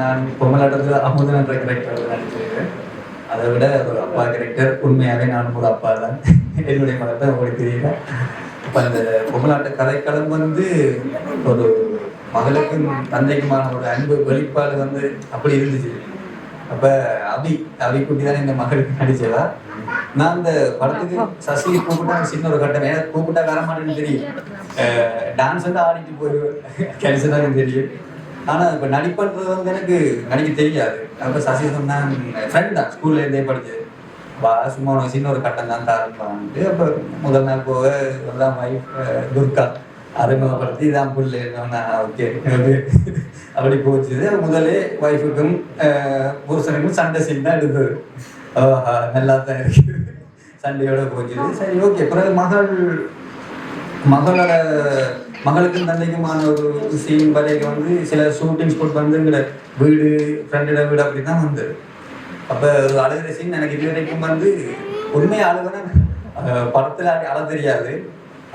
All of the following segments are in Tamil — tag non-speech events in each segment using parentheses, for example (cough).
நான் பொம்மலாட்டத்தில் அமுதன் என்ற கேரக்டர் நடிச்சிருக்கேன் அதை விட ஒரு அப்பா கேரக்டர் உண்மையாகவே நான் ஒரு அப்பா தான். என்னுடைய மதத்தை உங்களுக்கு தெரியல. இப்போ அந்த பொம்மலாட்ட கதைக்களம் வந்து ஒரு மகளுக்கும் தந்தைக்குமான ஒரு அன்பு வெளிப்பாடு வந்து அப்படி இருந்துச்சு. அப்ப அபி அபி குட்டி தான் எங்க மகளுக்கு நடிச்சதா நான் அந்த படத்துக்கு சசி கூப்பிட்டா சின்ன ஒரு கட்டம். ஏன்னா கூப்பிட்டா வர மாட்டேன்னு தெரியும். டான்ஸ் வந்து ஆடிட்டு போயிடுவேன். கேன்சல் தான் எனக்கு தெரியும். ஆனால் இப்போ நடிப்புன்றது வந்து எனக்கு நடிக்க தெரியாது. அப்போ சசி சொன்னான் ஃப்ரெண்ட் தான் ஸ்கூல்ல இருந்தே படிச்சது வா சும்மா உனக்கு சின்ன ஒரு கட்டம் தான் தரப்பான்ட்டு அப்போ முதல் நாள் போக எல்லாம் வைஃப் துர்கா அறிமுகப்படுத்தி இதான் புல்லு ஓகே அப்படி போச்சுது முதலே ஒய்ஃபுக்கும் புருஷனுக்கும் சண்டை சீன் தான் எடுத்தது நல்லா தான் இருக்கு. சண்டையோட போச்சுது சரி ஓகே பிறகு மகள் மகளோட மகளுக்கும் தந்தைக்குமான ஒரு சீன் வரைக்கும் வந்து சில ஷூட்டிங் ஸ்பாட் வந்து எங்களை வீடு ஃப்ரெண்டோட வீடு அப்படி தான் வந்து அப்போ ஒரு அழுகிற சீன் எனக்கு இது வரைக்கும் வந்து உண்மையை அழுகுனா படத்தில் அழ தெரியாது.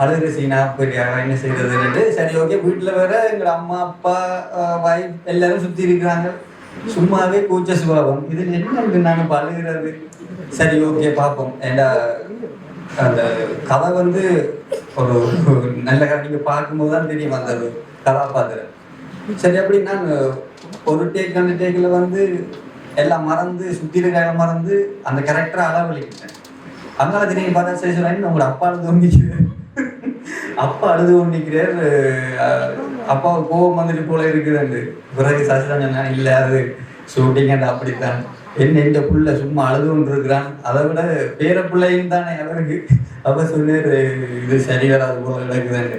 அழுகிற சீனா போய் என்ன செய்யறதுன்னுட்டு சரி ஓகே வீட்டில் வேற எங்கள் அம்மா அப்பா வைஃப் எல்லாரும் சுற்றி இருக்கிறாங்க. சும்மாவே கூச்ச சுபாவம். இதில் என்ன இருக்கு நாங்கள் இப்போ அழுகிறது? சரி ஓகே பார்ப்போம். ஏண்டா அந்த கதை வந்து ஒரு நல்ல கதை. நீங்கள் பார்க்கும்போது தான் தெரியும் அந்த கதாபாத்திரம். சரி அப்படி நான் ஒரு டேக் அந்த டேக்கில் வந்து எல்லாம் மறந்து சுற்றி இருக்கிற மறந்து அந்த கேரக்டரை அளவழிக்கிட்டேன். அதனால தினம் பார்த்தா சரி சொல்றேன் உங்களோட அப்பா அழுது ஒன்றிக்கிறார் அப்பா அழுது ஒன்றிக்கிறார் அப்பா கோபம் வந்துட்டு போல இருக்குதுண்டு பிறகு சசிதான் சொன்னா இல்லை அது ஷூட்டிங் அந்த அப்படித்தான் என்ன இந்த புள்ள சும்மா அழுது கொண்டு இருக்கிறான் அதை விட பேர பிள்ளையும் தானே அவருக்கு அப்ப சொன்னாரு இது சரி வராது போல நடக்குதுன்னு.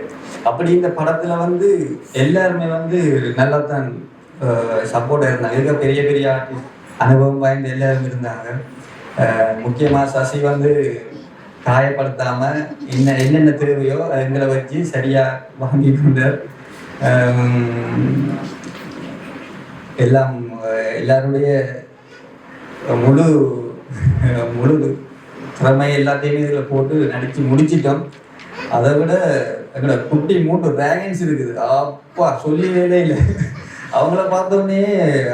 அப்படி இந்த படத்துல வந்து எல்லாருமே வந்து நல்லா தான் சப்போர்ட் இருந்தாங்க. இருக்க பெரிய பெரிய ஆர்டிஸ்ட் அனுபவம் வாய்ந்த எல்லாரும் இருந்தாங்க. முக்கியமா சசி வந்து காயப்படுத்தாம என்ன என்னென்ன தேவையோ எங்களை வச்சு சரியா வாங்கி கொண்டார். எல்லாம் எல்லாருடைய முழு முழு திறமை எல்லாத்தையுமே இதில் போட்டு நடித்து முடிச்சிட்டோம். அதை விட எங்களோட குட்டி மூட்டு வேகன்ஸ் இருக்குது. அப்பா சொல்லி வேலை இல்லை அவங்கள பார்த்தோன்னே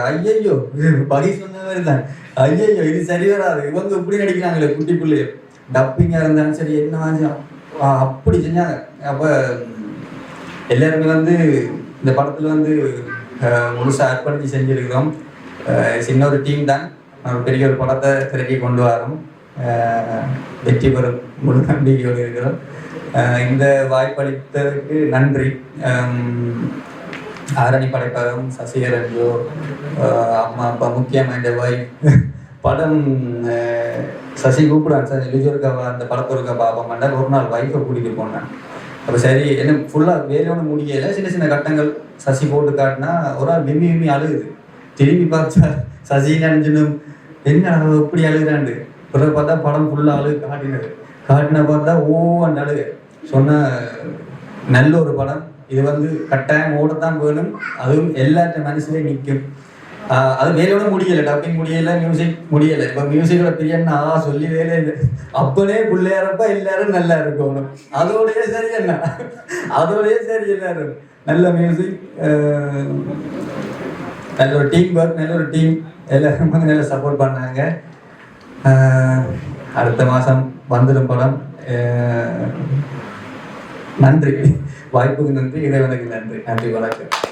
ஐயையோ படி சொன்ன மாதிரி தான். ஐயையோ இது சரி வராது. இவங்க இப்படி நடிக்கிறாங்களே குட்டி பிள்ளைய. டப்பிங்காக இருந்தாலும் சரி என்ன அப்படி செஞ்சாங்க. அப்போ எல்லாருமே வந்து இந்த படத்தில் வந்து முழுசாக அர்ப்பணித்து செஞ்சுருக்கிறோம். சின்ன ஒரு டீம் தான். பெரிய ஒரு படத்தை திரைக்கு கொண்டு வரோம். வெற்றி பெறும் முழு நம்பிக்கையோடு இருக்கிறோம். இந்த வாய்ப்பளித்ததுக்கு நன்றி. ஆரணி படைப்பகம் சசிகரன்ஜோ அம்மா அப்பா முக்கியமாக இந்த வாய். படம் சசி கூப்பிடான் சார் எழுதியிருக்கா அந்த படத்தை இருக்க பாப்பா ஒரு நாள் வைஃபை கூட்டிகிட்டு போனேன். அப்போ சரி என்ன ஃபுல்லாக வேலையோட முடியலை. சின்ன சின்ன கட்டங்கள் சசி போட்டு காட்டினா ஒரு ஆள் விம்மி விம்மி அழுகுது. திரும்பி பார்த்தா சசி நினைஞ்சனும் என்ன அவ இப்படி அழுகுறாண்டு? பிறகு பார்த்தா படம் ஃபுல்லாக அழுகு காட்டினது. காட்டின பார்த்தா ஓ அந்த அழுகு. சொன்ன நல்ல ஒரு படம். இது வந்து கட்டாயம் ஓடத்தான் வேணும். அதுவும் எல்லாத்த மனசுலேயும் நிற்கும் அது வேலையோட முடியல. டப்பிங் முடியல மியூசிக் முடியல. இப்போ மியூசிக்கோட பிரியன் நான் சொல்லி வேலை இல்லை. அப்பனே பிள்ளையாரப்ப எல்லாரும் நல்லா இருக்கணும். அதோடய சரி என்ன? அதோடய சரி எல்லாரும். நல்ல மியூசிக் நல்ல ஒரு டீம் ஒர்க் நல்ல ஒரு டீம் எல்லாரும் வந்து நல்லா சப்போர்ட் பண்ணாங்க. அடுத்த மாதம் வந்துடும் படம். நன்றி. (laughs) வாய்ப்புக்கு நன்றி. இறைவனுக்கு நன்றி. நன்றி வணக்கம்.